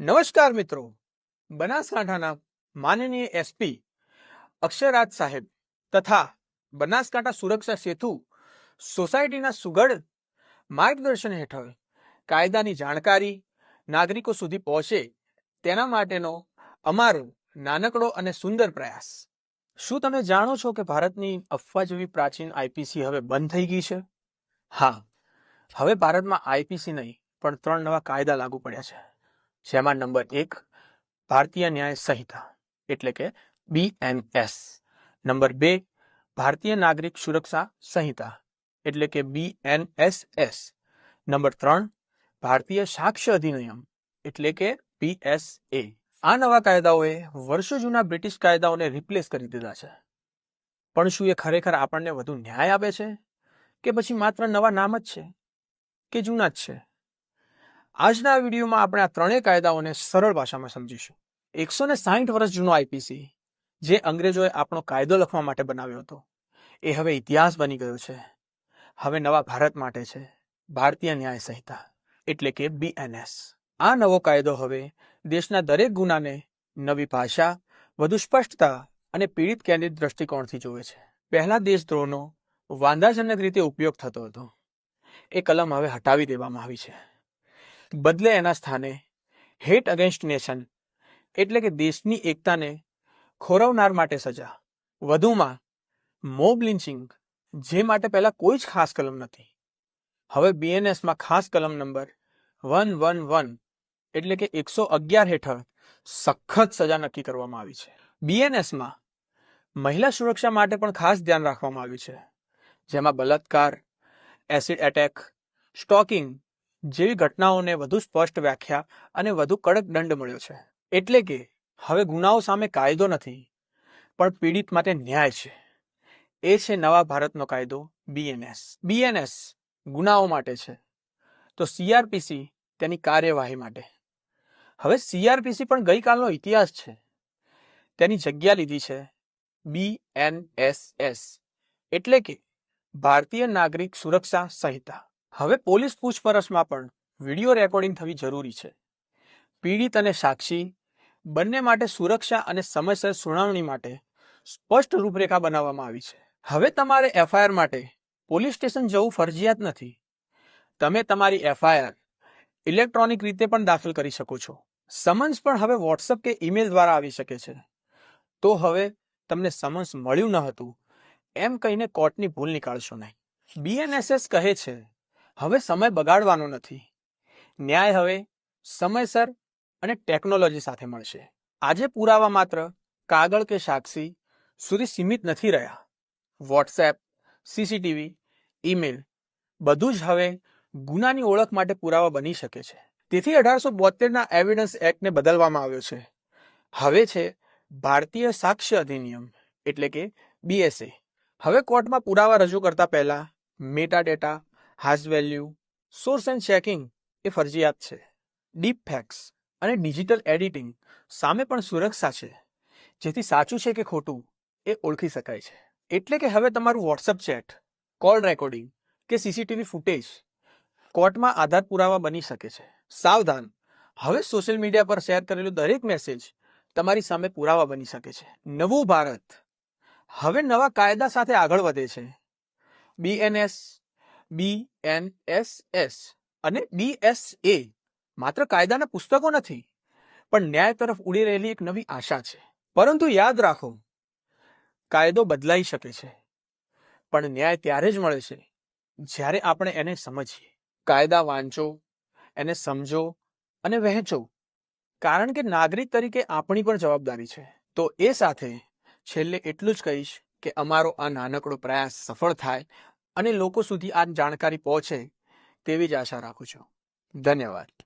નમસ્કાર મિત્રો. બનાસકાંઠાના માનનીય એસપી અક્ષરાજ સાહેબ તથા બનાસકાંઠા સુરક્ષા સેતુ સોસાયટીના સુગઢ માર્ગદર્શન હેઠળ કાયદાની જાણકારી નાગરિકો સુધી પહોંચે તેના માટેનો અમારો નાનકડો અને સુંદર પ્રયાસ. શું તમે જાણો છો કે ભારતની અફવા જેવી પ્રાચીન આઈપીસી હવે બંધ થઈ ગઈ છે? હા. હવે ભારતમાં આઈપીસી નહીં, પણ ત્રણ નવા કાયદા લાગુ પડ્યા છે. જેમાં નંબર એક, ભારતીય ન્યાય સંહિતા, એટલે કે બીએનએસ નંબર બે, ભારતીય નાગરિક સુરક્ષા સંહિતા, એટલે કે બીએનએસએસ નંબર ત્રણ, ભારતીય સાક્ષ્ય અધિનિયમ, એટલે કે પીએસએ આ નવા કાયદાઓએ વર્ષો જૂના બ્રિટિશ કાયદાઓને રિપ્લેસ કરી દીધા છે. પણ શું એ ખરેખર આપણને વધુ ન્યાય આપે છે? કે પછી માત્ર નવા નામ જ છે? કે જૂના જ છે? આજના વિડીયોમાં આપણે આ ત્રણેય કાયદાઓને સરળ ભાષામાં સમજીશું. એકસો ને સાહીઠ વર્ષ જૂનો આઈપીસી જે અંગ્રેજોએ આપણો કાયદો લખવા માટે બનાવ્યો હતો. એ હવે ઇતિહાસ બની ગયો છે. હવે નવા ભારત માટે છે. ભારતીય ન્યાય સંહિતા, એટલે કે બીએનએસ આ નવો કાયદો હવે દેશના દરેક ગુનાને નવી ભાષા, વધુ સ્પષ્ટતા અને પીડિત કેન્દ્રિત દ્રષ્ટિકોણથી જોવે છે. પહેલા દેશદ્રોહનો વાંધાજનક રીતે ઉપયોગ થતો હતો. એ કલમ હવે હટાવી દેવામાં આવી છે. બદલે એના સ્થાને હેટ અગેન્સ્ટ નેશન એટલે કે દેશની એકતાને ખોરવનાર માટે સજા. વધુમાં, મોબ લિન્ચિંગ, જે માટે પહેલા કોઈ જ ખાસ કલમ નથી. હવે બીએનએસમાં ખાસ કલમ નંબર વન વન વન એટલે કે એકસો અગિયાર હેઠળ સખત સજા નક્કી કરવામાં આવી છે. બીએનએસમાં મહિલા સુરક્ષા માટે પણ ખાસ ધ્યાન રાખવામાં આવ્યું છે, જેમાં બલાત્કાર એસિડ એટેક, સ્ટોકિંગ જેવી ઘટનાઓને વધુ સ્પષ્ટ વ્યાખ્યા અને વધુ કડક દંડ મળ્યો છે. એટલે કે, હવે ગુનાઓ સામે કાયદો નથી, પણ પીડિત માટે ન્યાય છે. એ છે નવા ભારતનો કાયદો બીએનએસ બીએનએસ ગુનાઓ માટે છે. તો સીઆરપીસી તેની કાર્યવાહી માટે. હવે સીઆરપીસી પણ ગઈકાલનો ઇતિહાસ છે. તેની જગ્યા લીધી છે બીએનએસએસ એટલે કે, ભારતીય નાગરિક સુરક્ષા સંહિતા. હવે પોલીસ પૂછપરછમાં પણ વીડિયો રેકોર્ડિંગ થવી જરૂરી છે. પીડિત અને સાક્ષી બંને માટે સુરક્ષા અને સમયસર સુનાવણી માટે સ્પષ્ટ રૂપરેખા બનાવવામાં આવી છે. હવે તમારે એફઆઈઆર માટે પોલીસ સ્ટેશન જવું ફરજિયાત નથી. તમે તમારી એફઆઈઆર ઇલેક્ટ્રોનિક રીતે પણ દાખલ કરી શકો છો. સમન્સ પણ હવે વોટ્સઅપ કે ઈમેલ દ્વારા આવી શકે છે. તો હવે તમને સમન્સ મળ્યું ન હતું, એમ કહીને કોર્ટની ભૂલ નીકાળશો નહીં. બીએનએસએસ કહે છે હવે સમય બગાડવાનો નથી. ન્યાય હવે સમયસર અને ટેકનોલોજી સાથે મળશે. આજે પુરાવા માત્ર કાગળ કે સાક્ષી સુધી સીમિત નથી રહ્યા. વોટ્સએપ, સીસીટીવી, ઈમેલ બધું જ હવે ગુનાની ઓળખ માટે પુરાવા બની શકે છે. તેથી અઢારસો બોતેરના એવિડન્સ એક્ટને બદલવામાં આવ્યો છે. હવે છે ભારતીય સાક્ષ્ય અધિનિયમ, એટલે કે બીએસએ હવે કોર્ટમાં પુરાવા રજૂ કરતા પહેલા meta data hash value source and checking એ ફરજિયાત છે. ડીપ ફેક્સ અને ડિજિટલ એડિટિંગ સામે પણ સુરક્ષા છે. જેથી સાચું છે કે ખોટું એ ઓળખી શકાય છે. એટલે કે હવે તમારું વોટ્સઅપ ચેટ કોલ રેકોર્ડિંગ કે સીસીટીવી ફૂટેજ કોર્ટમાં આધાર પુરાવા બની શકે છે. સાવધાન! હવે સોશિયલ મીડિયા પર શેર કરેલો દરેક મેસેજ તમારી સામે પુરાવા બની શકે છે. નવું ભારત! હવે નવા કાયદા સાથે આગળ વધે છે. બીએનએસ બીએનએસએસ અને બી એસ એ માત્ર કાયદાના પુસ્તકો નથી, પણ ન્યાય તરફ ઉડી રહેલી એક નવી આશા છે. પરંતુ યાદ રાખો, કાયદો બદલાઈ શકે છે, પણ ન્યાય ત્યારે જ મળે છે, જ્યારે આપણે એને સમજીએ. કાયદા વાંચો, એને સમજો અને વહેંચો, કારણ કે નાગરિક તરીકે આપણી પણ જવાબદારી છે. તો એ સાથે છેલ્લે એટલું જ કહીશ કે અમારો આ નાનકડો પ્રયાસ સફળ થાય અને લોકો સુધી આ જાણકારી પહોંચે તેવી જ આશા રાખું છું. ધન્યવાદ.